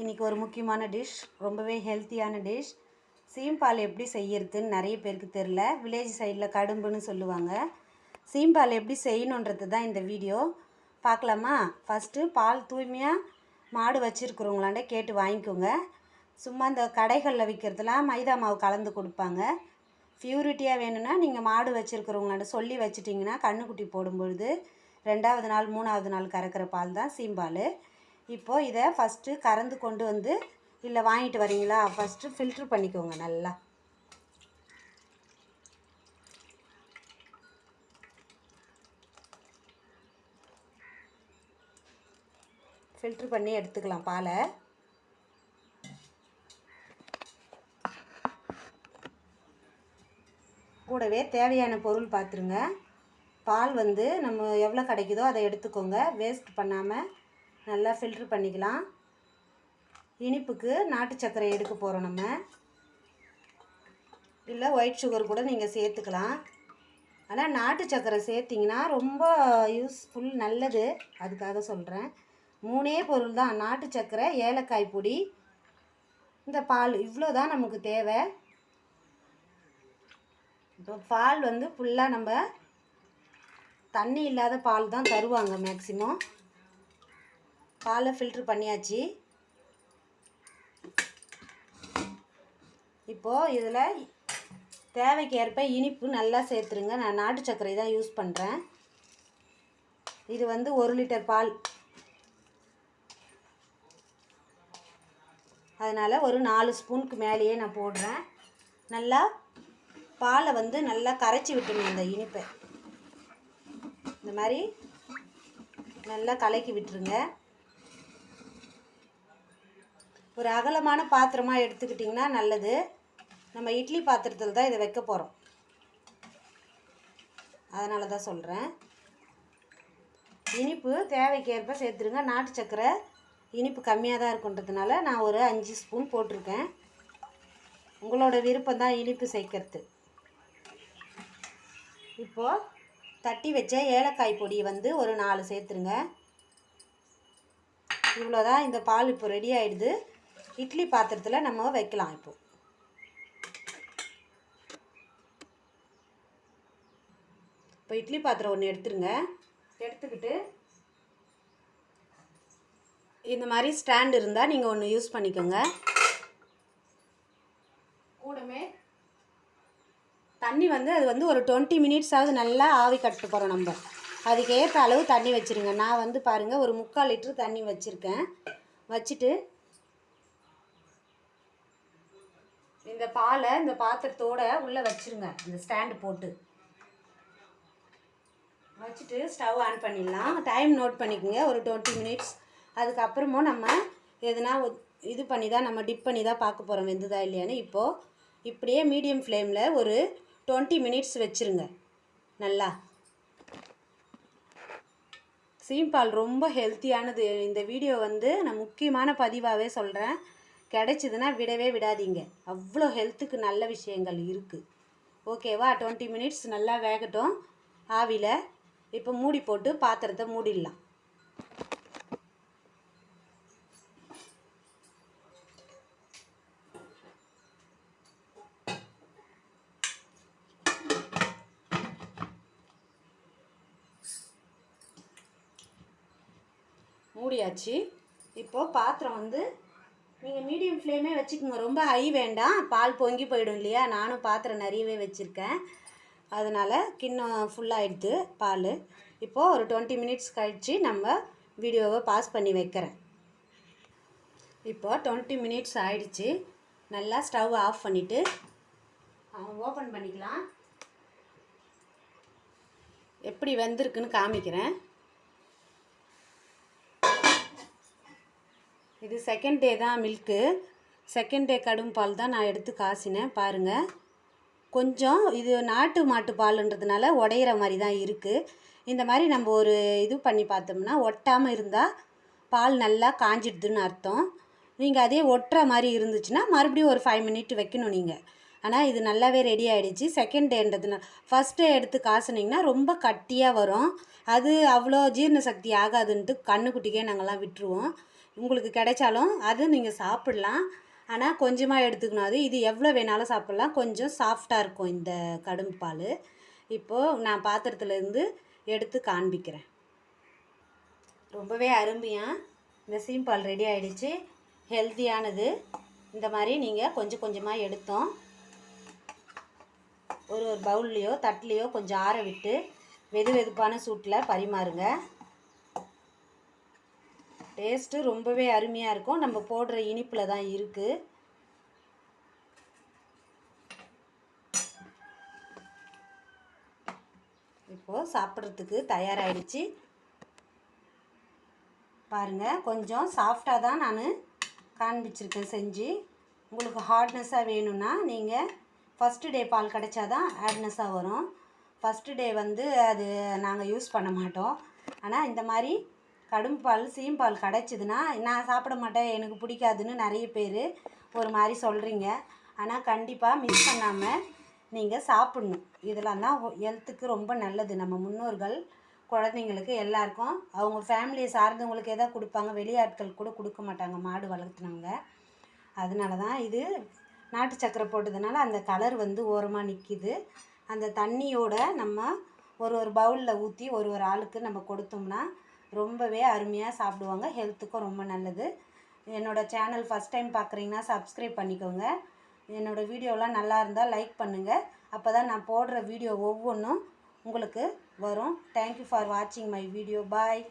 இன்றைக்கி ஒரு முக்கியமான டிஷ் ரொம்பவே ஹெல்த்தியான டிஷ் சீம்பால் எப்படி செய்யறதுன்னு நிறைய பேருக்கு தெரில வில்லேஜ் சைடில் கடும்புன்னு சொல்லுவாங்க. சீம்பால் எப்படி செய்யணுன்றது தான் இந்த வீடியோ பார்க்கலாமா? ஃபஸ்ட்டு பால் தூய்மையாக மாடு வச்சுருக்குறவங்களாண்ட கேட்டு வாங்கிக்கோங்க. சும்மா இந்த கடைகளில் விற்கிறதுலாம் மைதா மாவு கலந்து கொடுப்பாங்க. பியூரிட்டியாக வேணும்னா நீங்கள் மாடு வச்சுருக்கிறவங்களாண்ட சொல்லி வச்சிட்டிங்கன்னா கண்ணுக்குட்டி போடும்பொழுது ரெண்டாவது நாள் மூணாவது நாள் கறக்கிற பால் தான் சீம்பால் இப்போது இதை ஃபஸ்ட்டு கறந்து கொண்டு வந்து இல்லை வாங்கிட்டு வரீங்களா? ஃபஸ்ட்டு ஃபில்ட்ரு பண்ணிக்கோங்க நல்லா. ஃபில்ட்ரு பண்ணி எடுத்துக்கலாம் பாலை. கூடவே தேவையான பொருள் பார்த்துருங்க பால் வந்து நம்ம எவ்வளோ கிடைக்குதோ அதை எடுத்துக்கோங்க. வேஸ்ட் பண்ணாமல் நல்லா ஃபில்ட்ரு பண்ணிக்கலாம். இனிப்புக்கு நாட்டு சர்க்கரை எடுக்க போகிறோம் நம்ம. இல்லை ஒயிட் சுகர் கூட நீங்கள் சேர்த்துக்கலாம். ஆனால் நாட்டு சர்க்கரை சேர்த்திங்கன்னா ரொம்ப யூஸ்ஃபுல் நல்லது. அதுக்காக சொல்கிறேன் மூணே பொருள் தான். நாட்டு சர்க்கரை ஏலக்காய் பொடி இந்த பால் இவ்வளோ தான் நமக்கு தேவை. இப்போ பால் வந்து ஃபுல்லாக நம்ம தண்ணி இல்லாத பால் தான் தருவாங்க மேக்சிமம் பாலை ஃபில்ட்ரு பண்ணியாச்சு. இப்போது இதில் தேவைக்கு ஏற்ப இனிப்பு நல்லா சேர்த்துருங்க. நான் நாட்டு சர்க்கரை தான் யூஸ் பண்ணுறேன் இது வந்து ஒரு லிட்டர் பால். அதனால் ஒரு நாலு ஸ்பூனுக்கு மேலேயே நான் போடுறேன். நல்லா பாலை வந்து நல்லா கரைச்சி விட்டுருங்க இந்த இனிப்பை. இந்த மாதிரி நல்லா கலக்கி விட்டுருங்க. ஒரு அகலமான பாத்திரமாக எடுத்துக்கிட்டிங்கன்னா நல்லது. நம்ம இட்லி பாத்திரத்தில் தான் இதை வைக்க போகிறோம் அதனால தான் சொல்கிறேன் இனிப்பு தேவைக்கேற்ப சேர்த்துருங்க. நாட்டு சக்கரை இனிப்பு கம்மியாக தான் இருக்குன்றதுனால நான் ஒரு அஞ்சு ஸ்பூன் போட்டிருக்கேன். உங்களோட விருப்பம் தான் இனிப்பு சேர்க்கறது. இப்போது தட்டி வச்ச ஏலக்காய் பொடி வந்து ஒரு நாலு சேர்த்துருங்க. இவ்வளோதான் இந்த பால் இப்போ ரெடி ஆகிடுது இட்லி பாத்திரத்தில் நம்ம வைக்கலாம் இப்போ. இப்போ இட்லி பாத்திரம் ஒன்று எடுத்துருங்க. எடுத்துக்கிட்டு இந்த மாதிரி ஸ்டாண்ட் இருந்தால் நீங்கள் ஒன்று யூஸ் பண்ணிக்கோங்க. கூடமே தண்ணி வந்து அது வந்து ஒரு டுவெண்ட்டி மினிட்ஸாவது நல்லா ஆவி கட்டு போகிறோம் நம்ம. அதுக்கு ஏற்ற அளவு தண்ணி வச்சுருங்க. நான் வந்து பாருங்கள் ஒரு முக்கால் லிட்ரு தண்ணி வச்சுருக்கேன். வச்சுட்டு இந்த பாலை இந்த பாத்திரத்தோட உள்ளே வச்சுருங்க. இந்த ஸ்டாண்டு போட்டு. வச்சுட்டு ஸ்டவ் ஆன் பண்ணிடலாம். டைம் நோட் பண்ணிக்கோங்க. ஒரு டுவெண்ட்டி மினிட்ஸ் அதுக்கப்புறமும் நம்ம எதுனா இது பண்ணி தான் நம்ம டிப் பண்ணி தான் பார்க்க போகிறோம் வெந்துதா இல்லையான்னு. இப்போது இப்படியே மீடியம் ஃப்ளேமில் ஒரு டுவெண்ட்டி மினிட்ஸ் வச்சுருங்க. நல்லா. சீம்பால் ரொம்ப ஹெல்த்தியானது இந்த வீடியோ வந்து நான் முக்கியமான பதிவாகவே சொல்கிறேன் கிடைச்சிதுன்னா விடவே விடாதீங்க. அவ்வளோ ஹெல்த்துக்கு நல்ல விஷயங்கள் இருக்குது ஓகேவா டுவெண்ட்டி மினிட்ஸ் நல்லா வேகட்டும். ஆவியில் இப்போ மூடி போட்டு பாத்திரத்தை மூடிடலாம். மூடியாச்சு. இப்போது பாத்திரம் வந்து நீங்கள் மீடியம் ஃப்ளேமே வச்சுக்கோங்க. ரொம்ப ஹை வேண்டாம். பால் பொங்கி போயிடும் இல்லையா? நானும் பாத்திரம் நிறையவே வச்சுருக்கேன். அதனால் கிண்ணம் ஃபுல்லாகிடுது பால். இப்போது ஒரு டுவெண்ட்டி மினிட்ஸ் கழித்து நம்ம வீடியோவை பாஸ் பண்ணி வைக்கிறேன். இப்போது டுவெண்ட்டி மினிட்ஸ் ஆயிடுச்சு. நல்லா ஸ்டவ் ஆஃப் பண்ணிவிட்டு ஓப்பன் பண்ணிக்கலாம். எப்படி வந்திருக்குன்னு காமிக்கிறேன். இது செகண்ட் டே தான் மில்க்கு செகண்ட் டே கடும் பால் தான் நான் எடுத்து காசினேன். பாருங்கள் கொஞ்சம் இது நாட்டு மாட்டு பாலுன்றதுனால உடையிற மாதிரி தான் இருக்குது இந்த மாதிரி நம்ம ஒரு இது பண்ணி பார்த்தோம்னா ஒட்டாமல் இருந்தால் பால் நல்லா காஞ்சிடுதுன்னு அர்த்தம். நீங்கள் அதே ஒட்டுற மாதிரி இருந்துச்சுன்னா மறுபடியும் ஒரு ஃபைவ் மினிட் வைக்கணும் நீங்கள் ஆனால் இது நல்லாவே ரெடி ஆகிடுச்சு செகண்ட் டேன்றதுனால ஃபஸ்ட் டே எடுத்து காசுனீங்கன்னா ரொம்ப கட்டியாக வரும். அது அவ்வளோ ஜீரண சக்தி ஆகாதுன்ட்டு கண்ணுக்குட்டிக்கே நாங்கள்லாம் விட்டுருவோம். உங்களுக்கு கிடைச்சாலும் அது நீங்கள் சாப்பிட்லாம். ஆனால் கொஞ்சமாக எடுத்துக்கணும். அது இது எவ்வளோ வேணாலும் சாப்பிட்லாம். கொஞ்சம் சாஃப்டாக இருக்கும் இந்த கடும்பு பால். இப்போது நான் பாத்திரத்துலேருந்து எடுத்து காண்பிக்கிறேன். ரொம்பவே அருமையாக இந்த சீம்பால் ரெடி ஆகிடுச்சு ஹெல்த்தியானது இந்த மாதிரி நீங்கள் கொஞ்சம் கொஞ்சமாக எடுத்தோம். ஒரு ஒரு பவுல்லையோ தட்டுலையோ கொஞ்சம் ஆற விட்டு வெது வெதுப்பான சூட்டில் பரிமாறுங்க. டேஸ்ட்டு ரொம்பவே அருமையாக இருக்கும். நம்ம போடுற இனிப்பில் தான் இருக்குது இப்போது சாப்பிட்றதுக்கு தயாராகிடுச்சு பாருங்கள் கொஞ்சம் சாஃப்டாக தான் நான் காண்பிச்சிருக்கேன் செஞ்சு. உங்களுக்கு ஹார்ட்னஸாக வேணும்னா நீங்கள் ஃபஸ்ட்டு டே பால் கிடைச்சாதான் ஹார்ட்னஸாக வரும். ஃபஸ்ட்டு டே வந்து அது நாங்கள் யூஸ் பண்ண மாட்டோம். ஆனால் இந்த மாதிரி கடும் பால் சீம்பால் கிடச்சிதுன்னா நான் சாப்பிட மாட்டேன் எனக்கு பிடிக்காதுன்னு நிறைய பேர் ஒரு மாதிரி சொல்கிறீங்க ஆனால் கண்டிப்பாக மிஸ் பண்ணாமல் நீங்கள் சாப்பிட்ணும். இதெல்லாம் தான் ஹெல்த்துக்கு ரொம்ப நல்லது. நம்ம முன்னோர்கள் குழந்தைங்களுக்கு எல்லாருக்கும் அவங்க ஃபேமிலியை சார்ந்தவங்களுக்கு எதாவது கொடுப்பாங்க. வெளியாட்கள் கூட கொடுக்க மாட்டாங்க. மாடு வளர்த்துனவங்க அதனால தான் இது நாட்டு சக்கரை போட்டதுனால அந்த கலர் வந்து ஓரமாக நிற்கிது அந்த தண்ணியோட நம்ம ஒரு ஒரு பவுலில் ஊற்றி ஒரு ஒரு ஆளுக்கு நம்ம கொடுத்தோம்னா ரொம்பவே அருமையாக சாப்பிடுவாங்க. ஹெல்த்துக்கும் ரொம்ப நல்லது. என்னோடய சேனல் ஃபஸ்ட் டைம் பார்க்குறீங்கன்னா சப்ஸ்கிரைப் பண்ணிக்கோங்க. என்னோடய வீடியோலாம் நல்லா இருந்தால் லைக் பண்ணுங்கள் அப்போ தான் நான் போடுற வீடியோ ஒவ்வொன்றும் உங்களுக்கு வரும். தேங்க்யூ ஃபார் வாட்சிங் மை வீடியோ பாய்